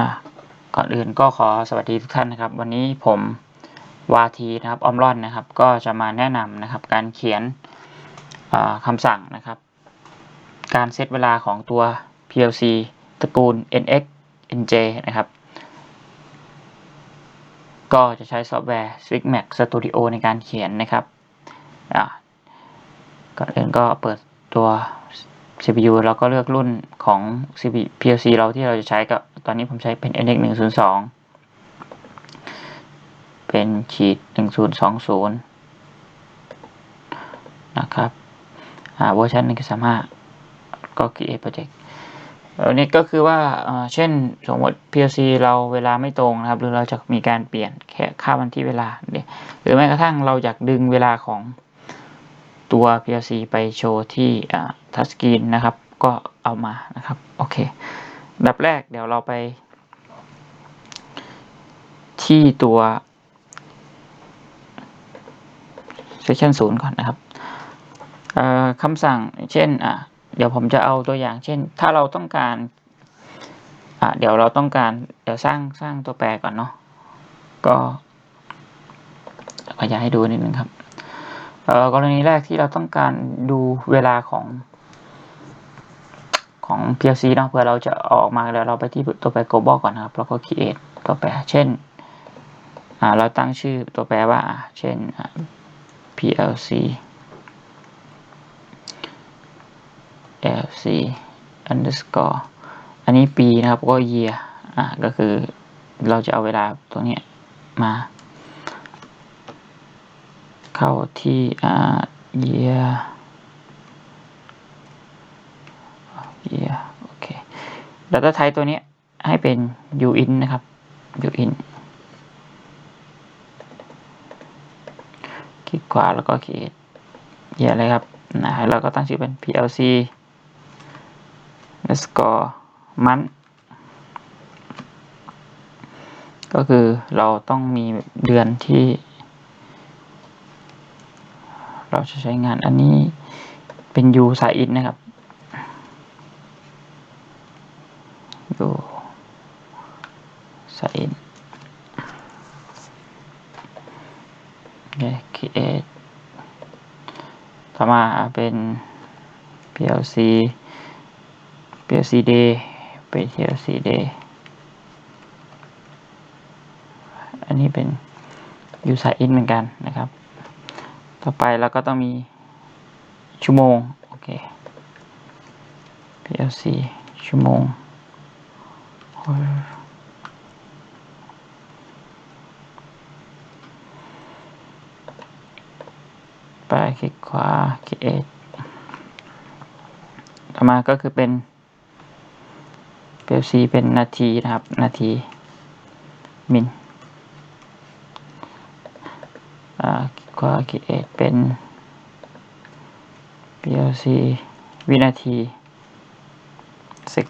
อะก่อนอื่นก็ขอสวัสดีทุกท่านนะครับ วันนี้ผมวาทีนะครับออมร่อนนะครับ ก็จะมาแนะนำนะครับ การเขียนคำสั่งนะครับ การเซตเวลาของตัว PLC ตระกูล NX NJ นะครับ ก็จะใช้ซอฟต์แวร์ Swigmax Studio ในการเขียนนะครับก่อนอื่นก็เปิดตัว CPU เราก็เลือกรุ่นของ CPU PLC เราที่เราจะใช้ก็ตอนนี้ผมใช้เป็น NX 102 เป็นขีด1020 นะครับเวอร์ชัน1.35 ก็ create project อันนี้ก็คือว่าเช่นสมมติ PLC เราเวลาไม่ตรงนะครับ หรือเราจะมีการเปลี่ยนแค่ค่าวันที่เวลาหรือแม้กระทั่งเราอยากดึงเวลาของ ตัว PLC ไปโชว์ที่ทัชสกรีนนะครับ ก็เอามานะครับ โอเคแบบแรกเดี๋ยวเราไป ที่ตัว section 0 ก่อนนะครับคำสั่งเช่นอะเดี๋ยวผมจะเอาตัวอย่างเช่น ถ้าเราต้องการอะเดี๋ยวเราต้องการเดี๋ยวสร้างสร้างตัวแปรก่อนเนาะก็ขยากให้ดูนิดนึงครับ กรณีแรกที่เราต้องการดูเวลาของของ PLC เนาะเพื่อเราจะออกมาแล้วเราไปที่ตัวแปร global ก่อนนะครับแล้วก็ create ตัวแปร เช่นเราตั้งชื่อตัวแปรว่า เช่น PLC LC underscore อันนี้ปีนะครับก็ year อะก็คือเราจะเอาเวลาตรงนี้มา เข้าที่อ่า year year โอเค data type ตัวนี้ให้เป็น uin นะครับ uin คลิกขวาแล้วก็ create เยอะเลยครับนะแล้วก็ตั้งชื่อเป็น plc underscore month ก็คือเราต้องมีเดือนที่ เราจะใช้งานอันนี้เป็น u สายอินนะครับ u สายอิน create ต่อมาเป็น PLC PLC day เป็น PLC day อันนี้เป็น user in เหมือนกันนะครับ ต่อไปเราก็ต้องมีชั่วโมง โอเค PLC ชั่วโมง ไปคลิกขวา create ต่อมาก็คือเป็น PLC เป็นนาทีนะครับ นาที มิน ก็ create เป็น PLC วินาที sec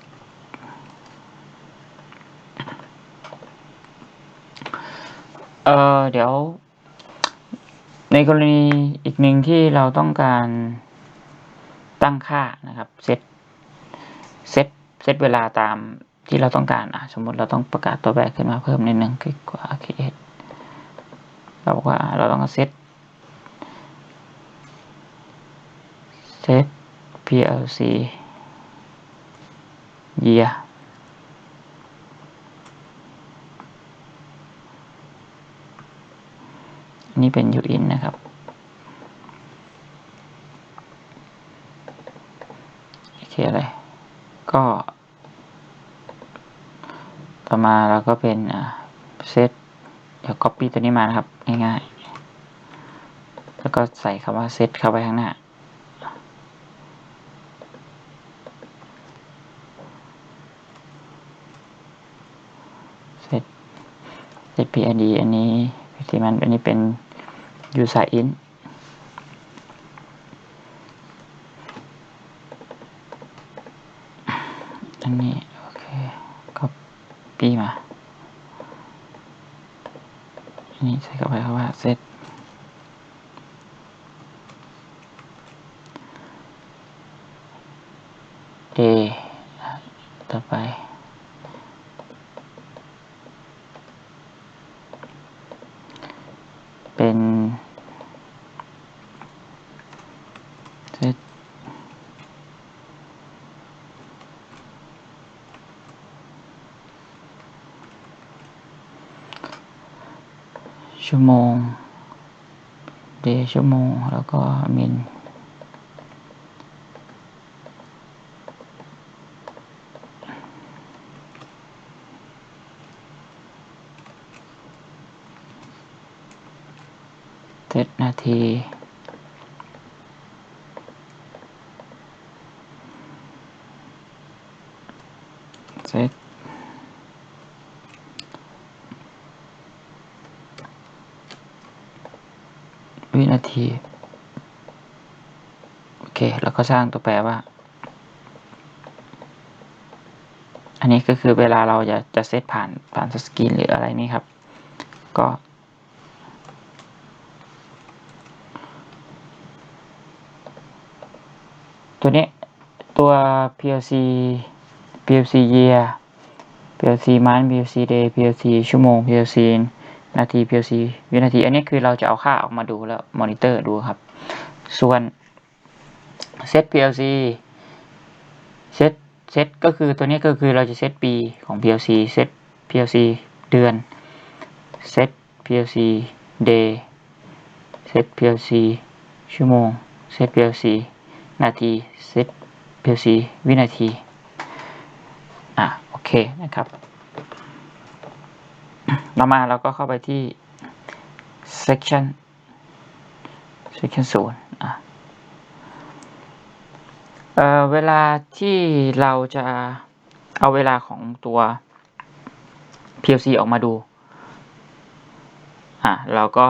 เอ่อเดี๋ยว ในกรณีอีกหนึ่งที่เราต้องการตั้งค่านะครับ เซตเซตเซตเวลาตามที่เราต้องการอะสมมติเราต้องประกาศตัวแบกขึ้นมาเพิ่มนิดนึงคลิกขวา create เราบอกว่าเราต้องเซต set plc year นี่เป็น uin นะครับ โอเคเลย ก็ ต่อมาเราก็เป็นเซตเดี๋ยว copy ตัวนี้มานะครับ ง่ายๆ แล้วก็ใส่คำว่าเซตเข้าไปข้างหน้า เซต PID อันนี้ที่มันอันนี้เป็น user in อันนี้ โอเค copy มาอันนี้ใส่เข้าไปคำว่า set a ต่อไป ชั่วโมง เดชั่วโมง แล้วก็มินเซตนาที เซตวินาที โอ เคแล้วก็สร้างตัวแปรว่า อันนี้ก็คือเวลาเราจะจะเซตผ่านผ่านสกรีนหรืออะไรนี่ครับ ก็ ตัวนี้ตัว PLC PLC year PLC month PLC day PLC ชั่วโมง PLC นาที PLC วินาที อันนี้คือเราจะเอาค่าออกมาดูแล้วมอนิเตอร์ดูครับ ส่วน set PLC set set ก็คือตัวนี้ก็คือเราจะเซตปีของ PLC set PLC เดือน set PLC day set PLC ชั่วโมง set PLC นาที set PLC วินาที อะ โอเคนะครับต่อมาเราก็เข้าไปที่ section section ศูนย์อะ เอ่อเวลาที่เราจะเอาเวลาของตัว PLC ออกมาดู อะเราก็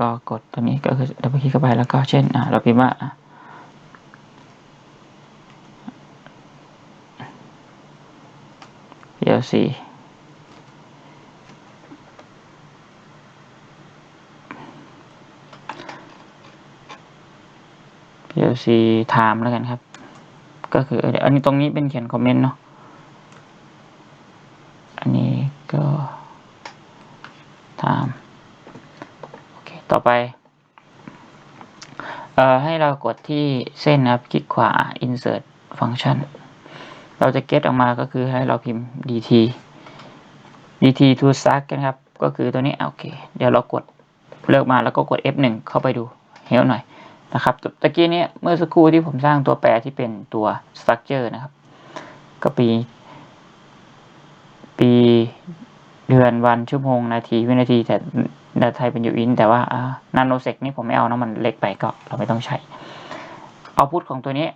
ก็กดตัวนี้ก็คือดับเบิลคลิกเข้าไปแล้วก็เช่น อะเราพิมพ์ว่าอะ PLC PLC time แล้วกันครับ ก็คือ อันนี้ตรงนี้เป็นเขียนคอมเมนต์เนาะ อันนี้ก็ time โอเค ต่อไป เอ่อ ให้เรากดที่เส้นนะครับ คลิกขวา insert function เราจะ get ออกมาก็คือให้เราพิมพ์ dt dt to start กันครับ ก็คือตัวนี้ โอเค เดี๋ยวเรากดเลือกมาแล้วก็กด F1 เข้าไปดู help หน่อย นะครับตะกี้นี้เมื่อสักครู่ที่ผมสร้างตัวแปรที่เป็นตัว structure นะครับ ก็ปี ปีเดือนวันชั่วโมงนาทีวินาทีแต่ดาไทยเป็นยูอินแต่ว่านาโนเซกนี่ผมไม่เอานะมันเล็กไปก็เราไม่ต้องใช้เอาพุทของตัวนี้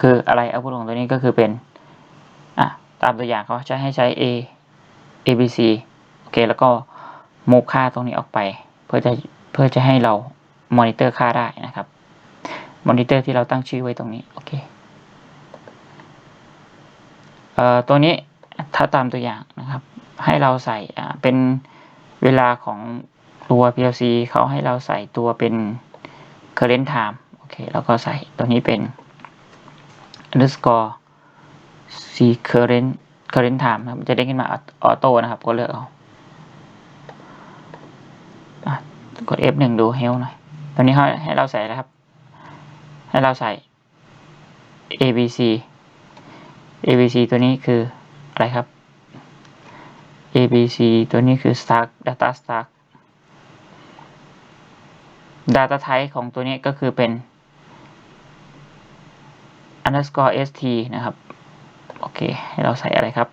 คืออะไรเอาพุทของตัวนี้ก็คือเป็นอะตามตัวอย่างเขาจะให้ใช้ a a b c โอเคแล้วก็มูค่าตรงนี้ออกไป เพื่อจะเพื่อจะให้เรา มอนิเตอร์ค่าได้นะครับมอนิเตอร์ที่เราตั้งชื่อไว้ตรงนี้โอเคเอ่อตัวนี้ถ้าตามตัวอย่างนะครับ ให้เราใส่อ่าเป็นเวลาของตัว PLC เขาให้เราใส่ตัวเป็น current time โอเคแล้วก็ใส่ตัวนี้เป็น underscore c current current time นะครับจะได้ขึ้นมาออโต้นะครับ ก็เลือกเอากด F1 ดู help หน่อย ตอนนี้ให้ให้เราใส่แล้วครับ ให้เราใส่ ABC ABC ตัวนี้คืออะไรครับ ABC ตัวนี้คือ start data start data type ของตัวนี้ก็คือเป็น underscore st นะครับ โอเค ให้เราใส่อะไรครับ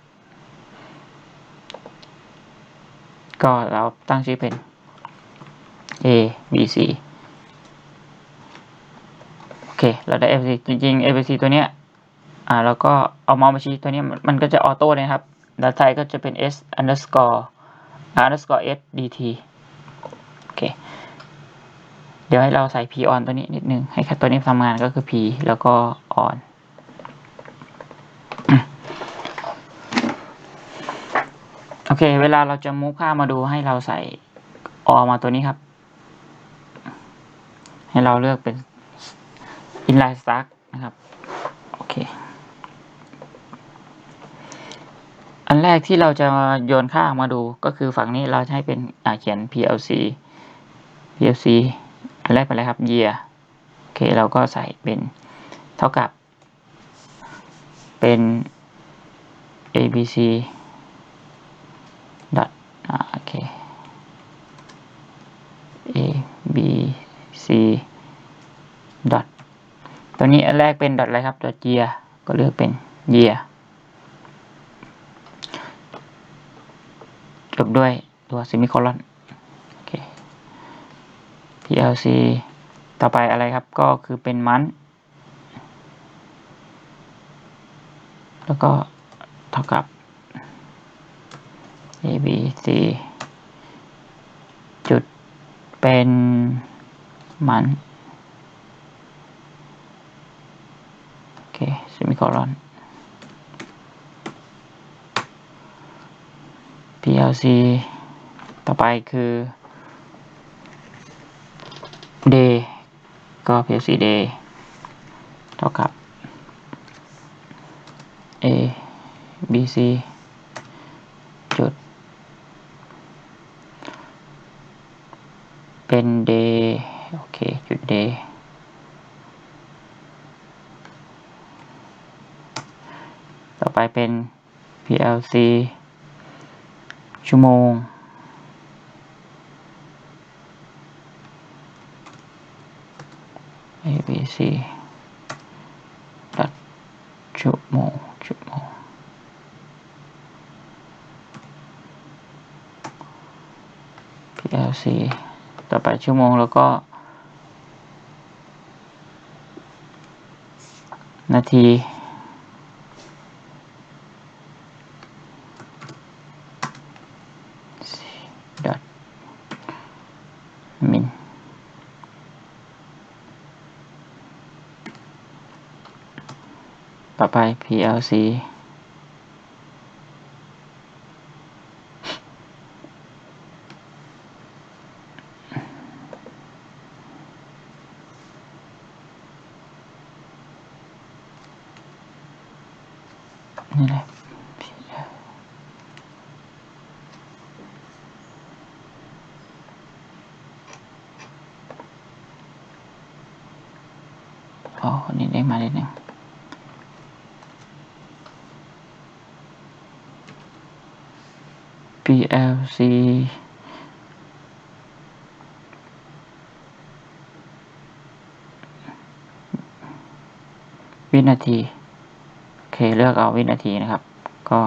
ก็เราตั้งชื่อเป็น a b c เค เราได้ abc จริงๆ abc ตัวเนี้ย อ่า แล้วก็เอาเมาส์มาชี้ตัวนี้มันก็จะออโต้เลยครับดาไทยก็จะเป็น s underscore underscore s dt โอเค เดี๋ยวให้เราใส่ p on ตัวนี้นิดนึง ให้ค่ตัวนี้ทำงานก็คือ p แล้วก็ on โอเค เวลาเราจะมูฟค่ามาดูให้เราใส่ออมาตัวนี้ครับ ให้เราเลือกเป็น inline stack นะครับ โอเค อันแรกที่เราจะโยนค่าออกมาดูก็คือฝั่งนี้เราจะให้เป็นเขียน PLC PLC อันแรกไปเลยครับ year โอเค เราก็ใส่เป็นเท่ากับเป็น abc dot อ่าโอเค ตัวนี้แรกเป็น dot อะไรครับ dot year ก็เลือกเป็น year จบด้วยตัว semicolon โอเค PLC ต่อไปอะไรครับก็คือเป็นมันแล้วก็เท่ากับ a b c จุดเป็นมันโอ เค semicolon PLC ต่อไปคือ day ก็ PLC day เท่ากับ a b c จุด เป็น day โอเค จุด day ต่อไปเป็น PLC ชั่วโมง A B C ดัดชั่วโมงชั่วโมง PLC ต่อไปชั่วโมงแล้วก็ นาที ดอทมิน ไฟ PLC นี่แหละ อ๋อคนนี้ได้มาได้หนึ่ง PLC วินาที โอเค เลือกเอาวินาทีนะครับ ก็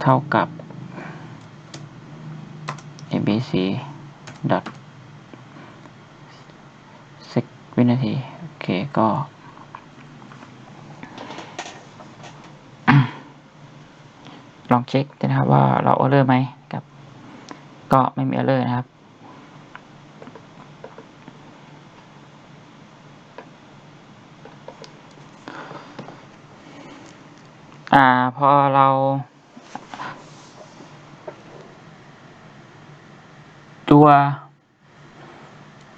เท่ากับ abc dot sec วินาที โอเค ก็ ลองเช็คนะครับว่าเราเออร์เลอร์ไหมครับ ก็ไม่มีเออร์เลอร์นะครับอ่าพอเราตัว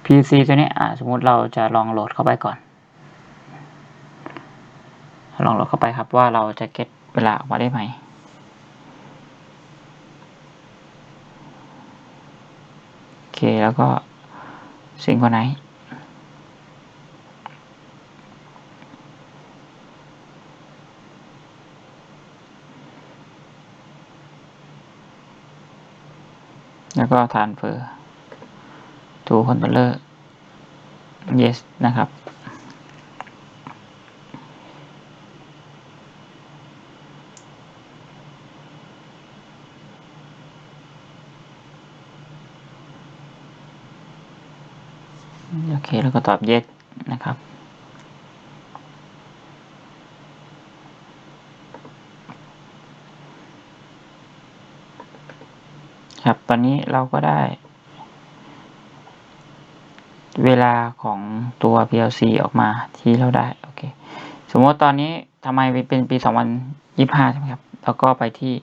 PC ตัวนี้อ่าสมมุติเราจะลองโหลดเข้าไปก่อน ลองโหลดเข้าไปครับว่าเราจะเก็ตเวลาออกมาได้ไหม โอ เคแล้วก็ซิงค์คนไหนแล้วก็ทานเฟอร์ทูคอนโทรลเลอร์ yes นะครับ เคแล้วก็ตอบ yes นะครับ ครับ ตอนนี้เราก็ได้ เวลาของตัว PLC ออกมาที่เราได้ โอเค สมมติตอนนี้ทำไมเป็นปี 2025 ใช่ไหมครับ แล้วก็ไปที่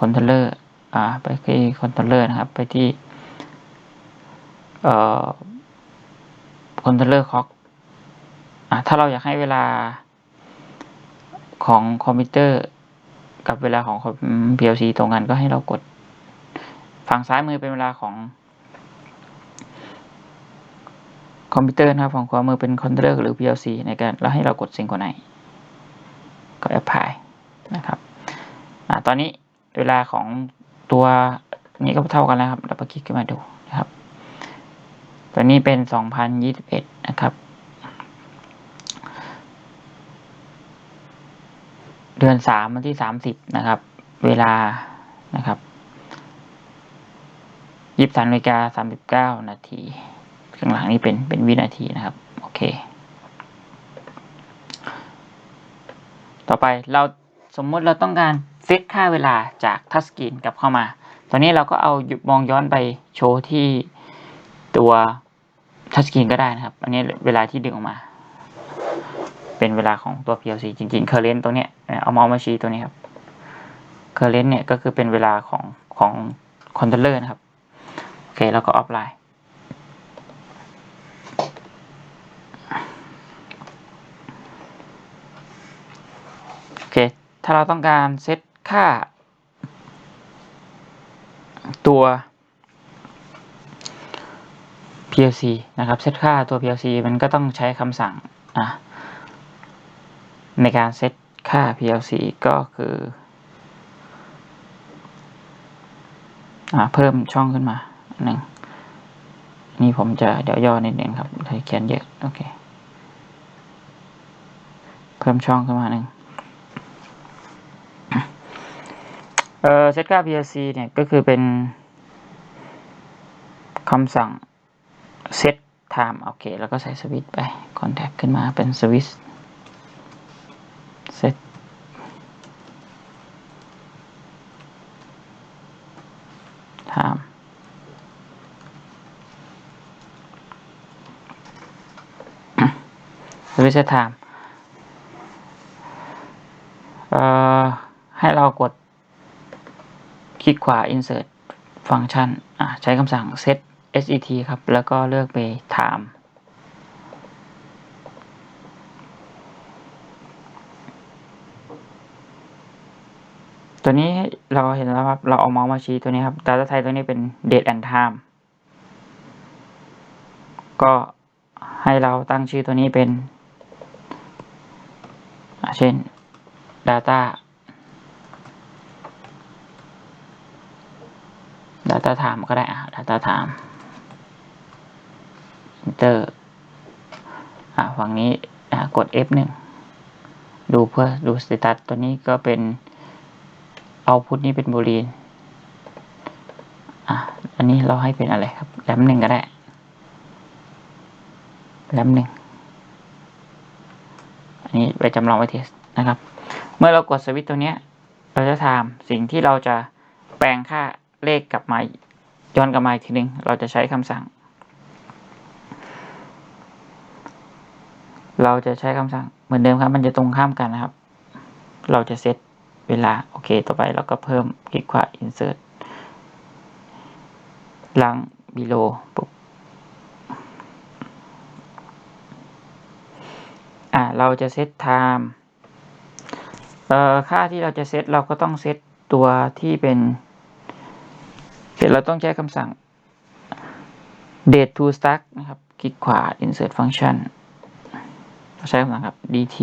คอนโทรลเลอร์ อ่า ไปที่คอนโทรลเลอร์นะครับ ไปที่ เอ่อ คอนโทรลเลอร์คล็อกถ้าเราอยากให้เวลาของคอมพิวเตอร์กับเวลาของ PLC ตรงกันก็ให้เรากด ฝั่งซ้ายมือเป็นเวลาของ คอมพิวเตอร์นะครับฝั่งขวามือเป็นคอนโทรลเลอร์หรือ PLC ในการแล้วให้เรากดซิงโครไนก็แอปพลายนะครับอตอนนี้เวลาของตัวนี้ก็เท่ากันแล้วครับ เราไปคลิกขึ้นมาดูนะครับ ตัวนี้เป็น 2021 นะครับ เดือนสามวันที่ 30 นะครับ เวลานะครับยี่สิบสามนาฬิกาสามสิบเก้านาทีข้างหลังนี้เป็นเป็นวินาทีนะครับ โอเค ต่อไปเราสมมุติเราต้องการเซตค่าเวลาจากทัชสกรีนกลับเข้ามา ตอนนี้เราก็เอามองย้อนไปโชว์ที่ตัว ทัชสกรีนก็ได้นะครับ อันนี้เวลาที่ดึงออกมา เป็นเวลาของตัว PLC จริงๆ current ตัวเนี้ยเอาเมาส์มาชี้ตัวนี้ครับ current เนี่ยก็คือเป็นเวลาของของคอนโทรลเลอร์นะครับ โอเค แล้วก็ออฟไลน์ โอเค ถ้าเราต้องการเซตค่าตัว PLC นะครับเซตค่าตัว PLC มันก็ต้องใช้คำสั่งอะในการเซตค่า PLC ก็คืออเพิ่มช่องขึ้นมาหนึ่งนี่ผมจะเดี๋ยวย่อนิดนึงครับไทยเขียนเยอะโอเค เพิ่มช่องขึ้นมาหนึ่งเออเซตค่า PLC เนี่ยก็คือเป็นคำสั่ง set time โอเค แล้วก็ใส่สวิตไป contact ขึ้นมาเป็นสวิตช์ set time สวิตช์ set time เอ่อให้เรากดคลิกขวา insert ฟังก์ชันอะใช้คำสั่ง set set ครับ แล้วก็เลือกไป time ตัวนี้เราเห็นแล้วครับ เราเอาเมาส์มาชี้ตัวนี้ครับ Data Type ตัวนี้เป็น date and time ก็ให้เราตั้งชื่อตัวนี้เป็น เช่น data data time ก็ได้อะ data time enter อะฝั่งนี้อะกด F1 ดูเพื่อดู status ตัวนี้ก็เป็นเอาพุทนี้เป็นบูลีนอะอันนี้เราให้เป็นอะไรครับแรมหนึ่งก็ได้แรมหนึ่งอันนี้ไปจำลองไว้เทสนะครับ เมื่อเรากดสวิตช์ตัวเนี้ย เราจะทำสิ่งที่เราจะแปลงค่าเลขกลับมาย้อนกลับมาอีกทีหนึ่งเราจะใช้คำสั่ง เราจะใช้คำสั่งเหมือนเดิมครับ มันจะตรงข้ามกันนะครับ เราจะเซตเวลา โอเค ต่อไปเราก็เพิ่มคลิกขวา insert หลัง below ปุ๊บอ่าเราจะเซต time เอ่อค่าที่เราจะเซตเราก็ต้องเซตตัวที่เป็นเดี๋ยวเราต้องใช้คำสั่ง date to start นะครับ คลิกขวา insert function ใช้คำสั่งครับ dt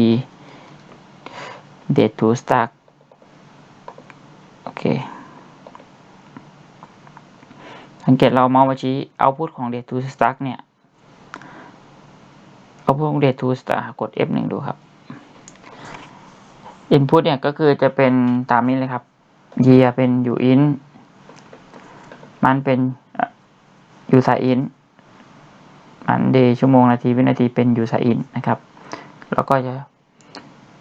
date to start โอเค สังเกตเราเมาส์มาชี้ output ของ date to start เนี่ย output ของ date to start กด F1 ดูครับ input เนี่ยก็คือจะเป็นตามนี้เลยครับ year เป็น uin มันเป็น user in มัน day ชั่วโมงนาทีวินาทีเป็น user in นะครับ แล้วก็จะ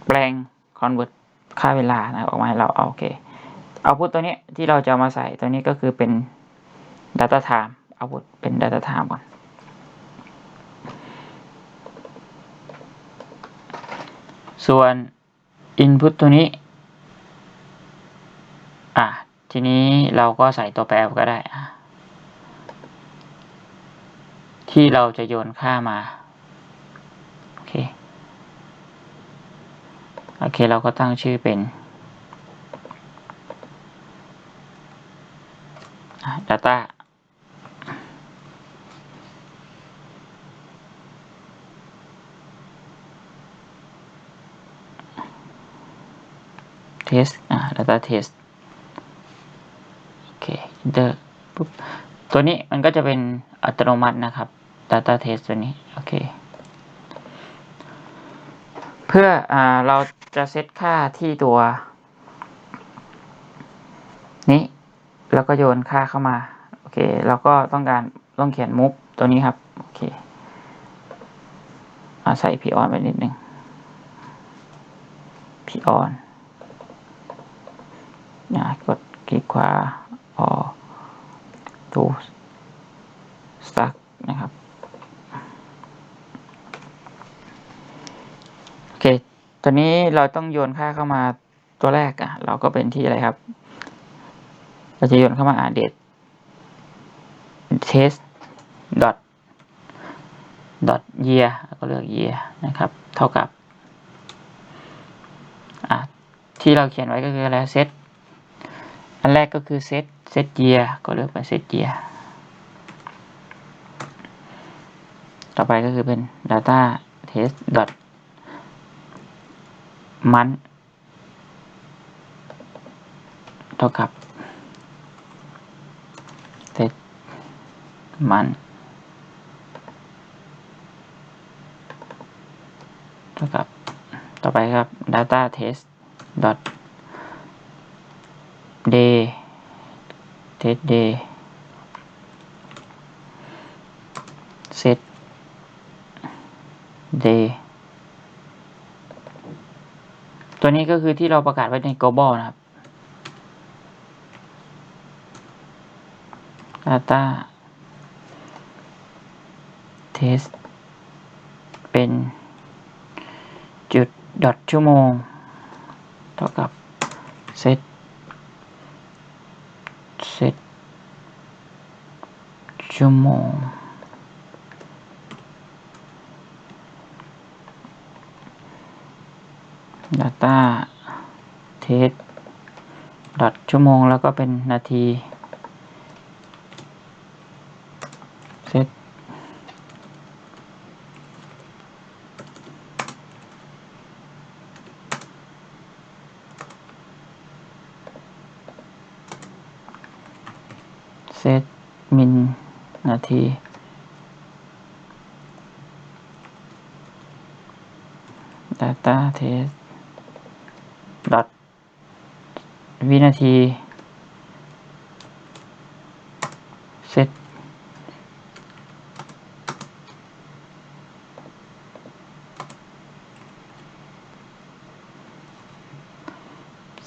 แปลง convert ค่าเวลานะออกมาให้เราเอาโอเคเอาพุทตัวนี้ที่เราจะมาใส่ตัวนี้ก็คือเป็น data time เอาพุทเป็น data time ก่อนส่วน input ตัวนี้ อะ ทีนี้เราก็ใส่ตัวแปรก็ได้ ที่เราจะโยนค่ามา โอเค โอเคเราก็ตั้งชื่อเป็น data test อ่า data test โอเค enter ปุ๊บตัวนี้มันก็จะเป็นอัตโนมัตินะครับ data test ตัวนี้ โอเค เพื่ออ่าเรา จะเซตค่าที่ตัว นี้ แล้วก็โยนค่าเข้ามา โอเค แล้วก็ต้องการต้องเขียนมุกตัวนี้ครับ โอเคอาใส่พีออนไปนิดนึงพีออนนะกดคลิกขวาออตูสตั๊กนะครับ โอเค ตอนนี้เราต้องโยนค่าเข้ามาตัวแรกอะ เราก็เป็นที่อะไรครับ เราจะโยนเข้ามาอ่าเดท test dot dot year ก็เลือก year นะครับ เท่ากับอะที่เราเขียนไว้ก็คืออะไร set อันแรกก็คือ set set year ก็เลือกเป็น set year ต่อไปก็คือเป็น data test dot month เท่ากับ set month เท่ากับ ต่อไปครับ data test dot day test day set day ตัว นี้ก็คือที่เราประกาศไว้ใน global นะครับ data test เป็นจุด dot ชั่วโมง เท่ากับ set set ชั่วโมง ต้าเทสดอทชั่วโมงแล้วก็เป็นนาทีเซตเซตมินนาทีดัตต้าเทส วินาที set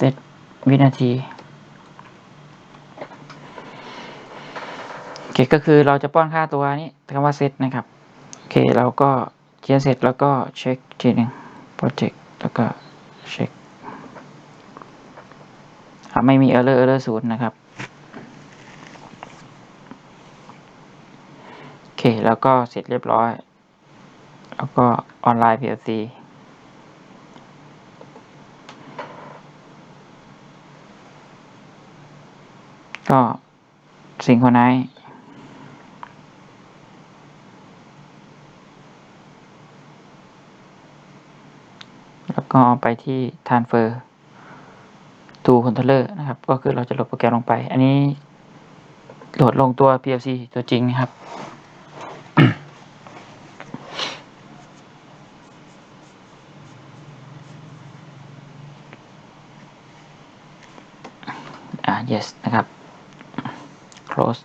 set วินาทีโอเคก็คือเราจะป้อนค่าตัวนี้คำว่า set นะครับ โอเค เราก็เขียนเสร็จแล้วก็เช็คทีหนึ่ง project แล้วก็เช็ค ไม่มี error error ศูนย์นะครับ โอเค แล้วก็เสร็จเรียบร้อย แล้วก็ออนไลน์ PLC ก็ซิงโครไนซ์แล้วก็ไปที่ transfer to controller นะครับ ก็คือเราจะโหลดโปรแกรมลงไป อันนี้โหลดลงตัว PLC ตัวจริงนะครับ อ่า yes นะครับ close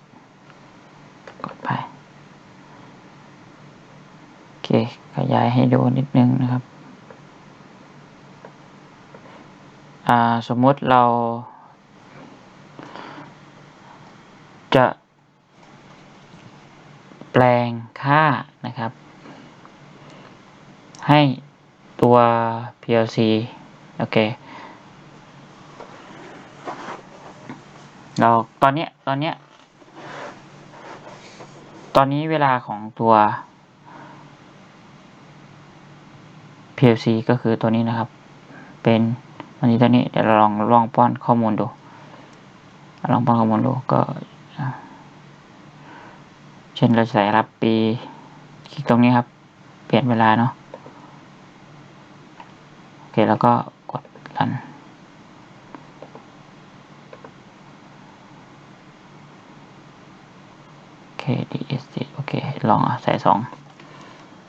กดไป โอเค ขยายให้ดูนิดนึงนะครับ อ่า สมมุติเรา จะ แปลงค่านะครับ ให้ตัว PLC โอเคเราตอนเนี้ยตอนเนี้ยตอนนี้เวลาของตัว PLC ก็คือตัวนี้นะครับ เป็น วันนี้ตัวนี้เดี๋ยวเราลองลองป้อนข้อมูลดู ลองป้อนข้อมูลดูก็ เช่นเราใส่รับปี คลิกตรงนี้ครับ เปลี่ยนเวลาเนาะโอเคแล้วก็กดรันโอเค DSD โอเค ลองอะใส่สอง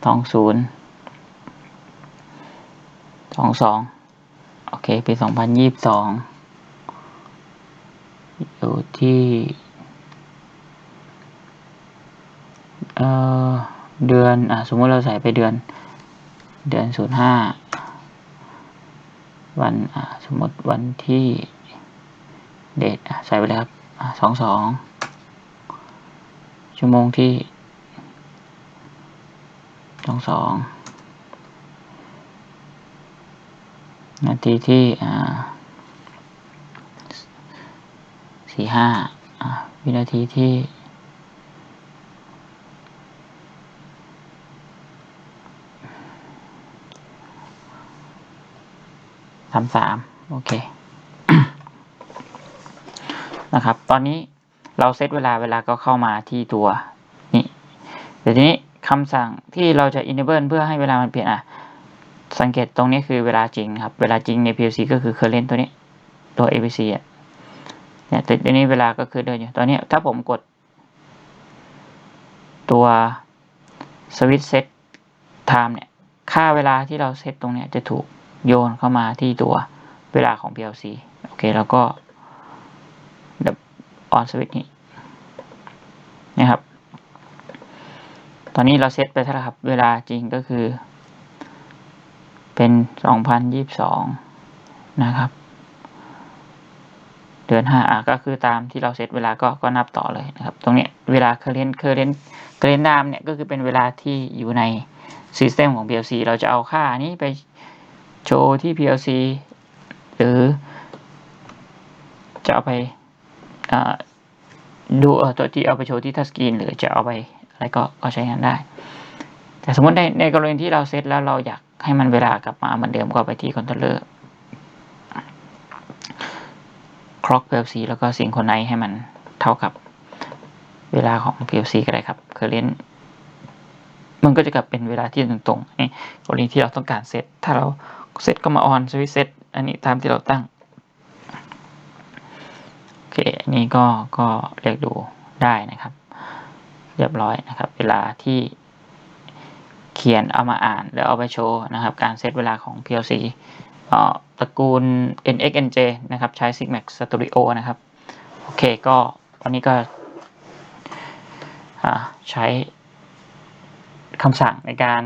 สองศูนย์สองสอง โอเค ปี 2022 อยู่ที่ เอ่อ เดือน อะ สมมติเราใส่ไปเดือน เดือน 05 วัน อะ สมมติวันที่ เดทใส่ไปเลยครับ อะ22 ชั่วโมงที่ 22 นาทีที่สี่ห้าวินาทีที่สามสามโอเค นะครับ ตอนนี้เราเซตเวลาเวลาก็เข้ามาที่ตัว นี้เดี๋ยวทีนี้คำสั่งที่เราจะ enable เพื่อให้เวลามันเปลี่ยนอะ สังเกตตรงนี้คือเวลาจริงครับ เวลาจริงใน PLC ก็คือ current ตัวนี้ ตัว ABC อะ เนี่ยแต่ทีนี้เวลาก็คือเดินอยู่ ตอนนี้ถ้าผมกด ตัว switch set time เนี่ย ค่าเวลาที่เราเซตตรงเนี้ยจะถูกโยนเข้ามาที่ตัวเวลาของ PLC โอเค แล้วก็ดับ on switch นี้นะครับ ตอนนี้เราเซตไปเท่าไหร่ครับ เวลาจริงก็คือ เป็น 2022 นะครับ เดือนห้าอะก็คือตามที่เราเซตเวลาก็ก็นับต่อเลยนะครับ ตรงเนี้ยเวลา current current current time เนี่ยก็คือเป็นเวลาที่อยู่ใน system ของ PLC เราจะเอาค่านี้ไปโชว์ที่ PLC หรือจะเอาไปดูตัวที่เอาไปโชว์ที่ทัชสกรีนหรือจะเอาไปอะไรก็ก็ใช้งานได้ แต่สมมติในในกรณีที่เราเซตแล้วเราอยากให้มันเวลากลับมาเหมือนเดิมก็ไปที่คอนโทรลเลอร์คล็อก PLC แล้วก็ซิงครไนให้มันเท่ากับเวลาของ PLC ก็ได้ครับ current มันก็จะกลับเป็นเวลาที่ตรงๆนี่กรณีที่เราต้องการเซตถ้าเราเซตก็มา on สวิตเซตอันนี้ตามที่เราตั้งโอเคอันนี้ก็ก็เรียกดูได้นะครับ เรียบร้อยนะครับ เวลาที่ ขียนเอามาอ่านแล้วเอาไปโชว์นะครับการเซตเวลาของ PLC เอ่อตระกูล NXNJ นะครับใช้ Sigmax Studio นะครับ โอเคก็วันนี้ก็อ่าใช้คำสั่งในการ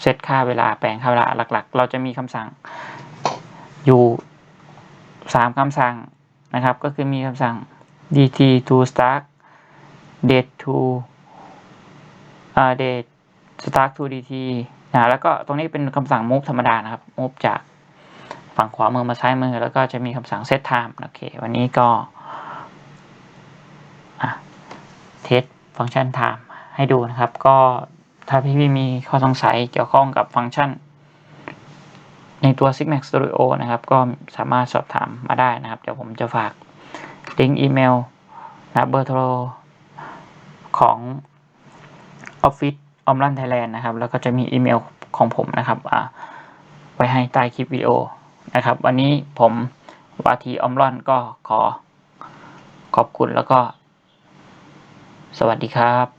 เซตค่าเวลาแปลงค่าเวลาหลักๆ เราจะมีคำสั่งอยู่สามคำสั่งนะครับ ก็คือมีคำสั่ง dt to start date to อ่า date start to dt นะแล้วก็ตรงนี้เป็นคำสั่ง move ธรรมดานะครับ move จากฝั่งขวามือมาซ้ายมือ แล้วก็จะมีคำสั่ง set time โอเค วันนี้ก็อะเทสฟังก์ชัน time ให้ดูนะครับ ก็ถ้าพี่ๆมีข้อสงสัยเกี่ยวข้องกับฟังก์ชัน ในตัว Sigmax Studio นะครับ ก็สามารถสอบถามมาได้นะครับ เดี๋ยวผมจะฝากลิงก์อีเมลนะเบอร์โทรของ Office o m r อมรันไทยแลนด์นะครับ แล้วก็จะมีอีเมลของผมนะครับไว้ให้ใต้คลิปวิดีโอนะครับ วันนี้ผมวาทีอมรอนก็ขอขอบคุณแล้วก็ สวัสดีครับ